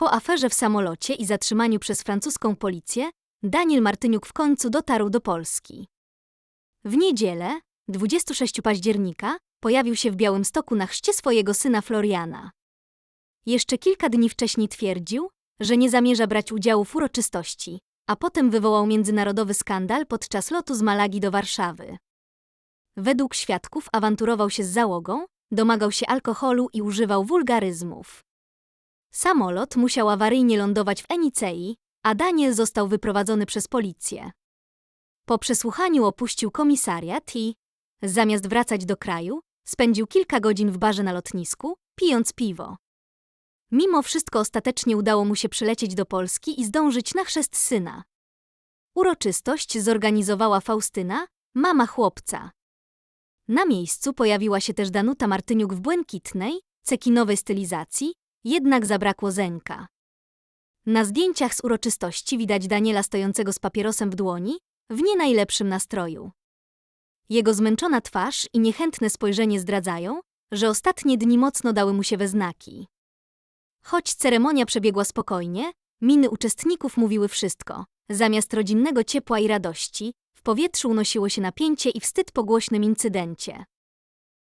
Po aferze w samolocie i zatrzymaniu przez francuską policję, Daniel Martyniuk w końcu dotarł do Polski. W niedzielę, 26 października, pojawił się w Białymstoku na chrzcie swojego syna Floriana. Jeszcze kilka dni wcześniej twierdził, że nie zamierza brać udziału w uroczystości, a potem wywołał międzynarodowy skandal podczas lotu z Malagi do Warszawy. Według świadków awanturował się z załogą, domagał się alkoholu i używał wulgaryzmów. Samolot musiał awaryjnie lądować w Enicei, a Daniel został wyprowadzony przez policję. Po przesłuchaniu opuścił komisariat i, zamiast wracać do kraju, spędził kilka godzin w barze na lotnisku, pijąc piwo. Mimo wszystko ostatecznie udało mu się przylecieć do Polski i zdążyć na chrzest syna. Uroczystość zorganizowała Faustyna, mama chłopca. Na miejscu pojawiła się też Danuta Martyniuk w błękitnej, cekinowej stylizacji, jednak zabrakło Zenka. Na zdjęciach z uroczystości widać Daniela stojącego z papierosem w dłoni, w nie najlepszym nastroju. Jego zmęczona twarz i niechętne spojrzenie zdradzają, że ostatnie dni mocno dały mu się we znaki. Choć ceremonia przebiegła spokojnie, miny uczestników mówiły wszystko. Zamiast rodzinnego ciepła i radości, w powietrzu unosiło się napięcie i wstyd po głośnym incydencie.